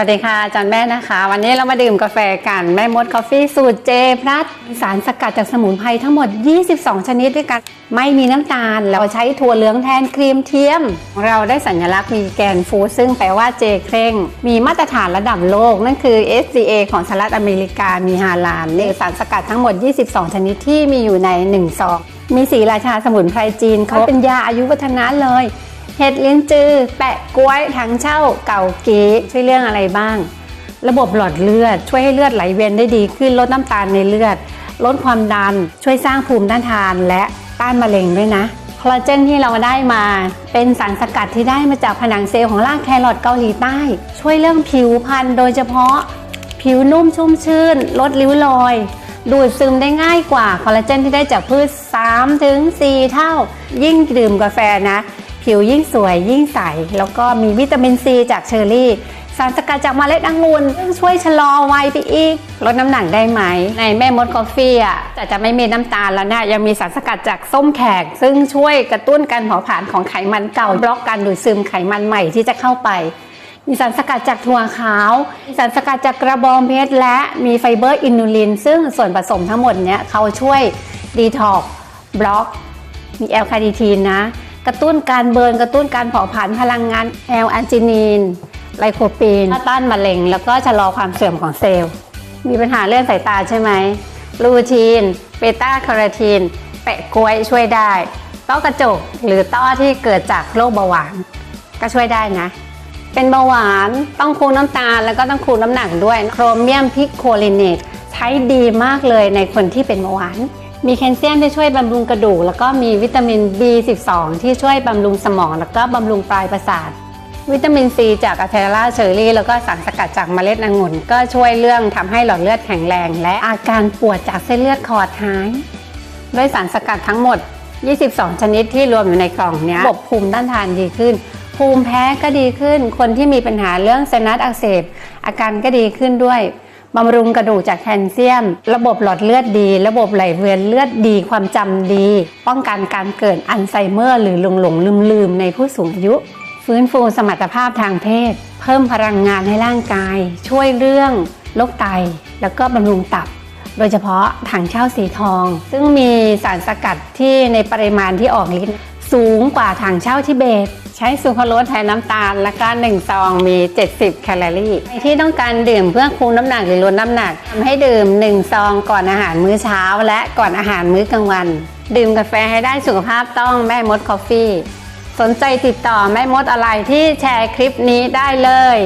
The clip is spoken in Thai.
วัสดีค่ะอาจารย์แม่นะคะ วันนี้เรามาดื่มกาแฟกันแม่มดกาแฟสูตรเจพลัสสารสกัดจากสมุนไพรทั้งหมด 22 ชนิดด้วยกัน ไม่มีน้ำตาล เราใช้ถั่วเหลืองแทนครีมเทียม เราได้สัญลักษณ์มีแกนฟูซึ่งแปลว่าเจเคร่ง มีมาตรฐานระดับโลก นั่นคือ SCA ของสหรัฐอเมริกามีฮาลาลนี่สารสกัดทั้งหมด 22 ชนิดที่มีอยู่ใน1ซองมีสีราชาสมุนไพรจีนเขาเป็นยาอายุวัฒนะเลย เห็ดลิ้นจือ แปะกล้วยถังเช่าเก่าเก๋ช่วยเรื่องอะไรบ้าง ระบบหลอดเลือด ช่วยให้เลือดไหลเวียนได้ดีขึ้นลดน้ำตาลในเลือด ลดความดัน ช่วยสร้างภูมิต้านทานและต้านมะเร็งด้วยนะคอลลาเจนที่เราได้มา เป็นสารสกัดที่ได้มาจากผนังเซลล์ของรากแครอทเกาหลีใต้ ช่วยเรื่องผิวพรรณโดยเฉพาะ ผิวนุ่มชุ่มชื่น ลดริ้วรอย ดูดซึมได้ง่ายกว่าคอลลาเจนที่ได้จากพืช3ถึง4เท่า ยิ่งดื่มกาแฟนะ ผิวยิ่งสวยยิ่งใส แล้วก็มีวิตามินซีจากเชอร์รี่ สารสกัดจากเมล็ดองุ่นซึ่งช่วยชะลอวัยไปอีก ลดน้ำหนักได้ไหม ในแม่มดกาแฟอะแต่จะไม่มีน้ำตาลแล้วนะยังมีสารสกัดจากส้มแขก ซึ่งช่วยกระตุ้นการเผาผลาญของไขมันเก่าบล็อกการดูดซึมไขมันใหม่ที่จะเข้าไปมีสารสกัดจากถั่วขาว มีสารสกัดจากกระบองเพชรและมีไฟเบอร์อินูลิน ซึ่งส่วนผสมทั้งหมดเนี้ยเขาช่วยดีท็อกบล็อก มีแอลคาดิทีนนะ กระตุ้นการเบิร์นกระตุ้นการเผาผลาญพลังงานแอลแอนจินีนไลโคปีนต้านมะเร็ง แล้วก็ชะลอความเสื่อมของเซลล์ มีปัญหาเรื่องสายตาใช่ไหมลูทีนเบต้าคาโรทีนแปะกล้วยช่วยได้ต้อกระจกหรือต้อที่เกิดจากโรคเบาหวาน ก็ช่วยได้นะ เป็นเบาหวานต้องคุมน้ำตาลแล้วก็ต้องคุมน้ำหนักด้วยโครเมียมพิกโคลิเนตใช้ดีมากเลยในคนที่เป็นเบาหวาน มีแคลเซียมที่ช่วยบำรุงกระดูก แล้วก็มีวิตามิน B12 ที่ช่วยบำรุงสมอง แล้วก็บำรุงปลายประสาท วิตามินซีจากอะเทลาเชอร์รี่แล้วก็สารสกัดจากเมล็ดองุ่น ก็ช่วยเรื่องทำให้หลอดเลือดแข็งแรง และอาการปวดจากเส้นเลือดขอดหายด้วยสารสกัดทั้งหมด 22 ชนิดที่รวมอยู่ในกล่องนี้ระบบภูมิต้านทานดีขึ้น ภูมิแพ้ก็ดีขึ้น คนที่มีปัญหาเรื่องไซนัสอักเสบ อาการก็ดีขึ้นด้วย บำรุงกระดูกจากแคลเซียม ระบบหลอดเลือดดี ระบบไหลเวียนเลือดดี ความจำดี ป้องกันการเกิดอัลไซเมอร์ หรือหลงหลงลืมลืมในผู้สูงอายุ ฟื้นฟูสมรรถภาพทางเพศ เพิ่มพลังงานให้ร่างกาย ช่วยเรื่องโรคไต แล้วก็บำรุงตับ โดยเฉพาะถังเช่าสีทอง ซึ่งมีสารสกัดที่ในปริมาณที่ออกฤทธิ์สูงกว่าถังเช่าทิเบต ใช้ซูคราโรสแทนน้ำตาล แล้วก็1ซองมี 70 แคลอรี่ใครที่ต้องการดื่มเพื่อคูมน้ำหนักหรือลดน้ำหนักทำให้ดื่ม 1 ซองก่อนอาหารมื้อเช้า และก่อนอาหารมื้อกลางวัน ดื่มกาแฟให้ได้สุขภาพต้องแม่มดคอฟฟี่ สนใจติดต่อแม่มดอะไรที่แชร์คลิปนี้ได้เลย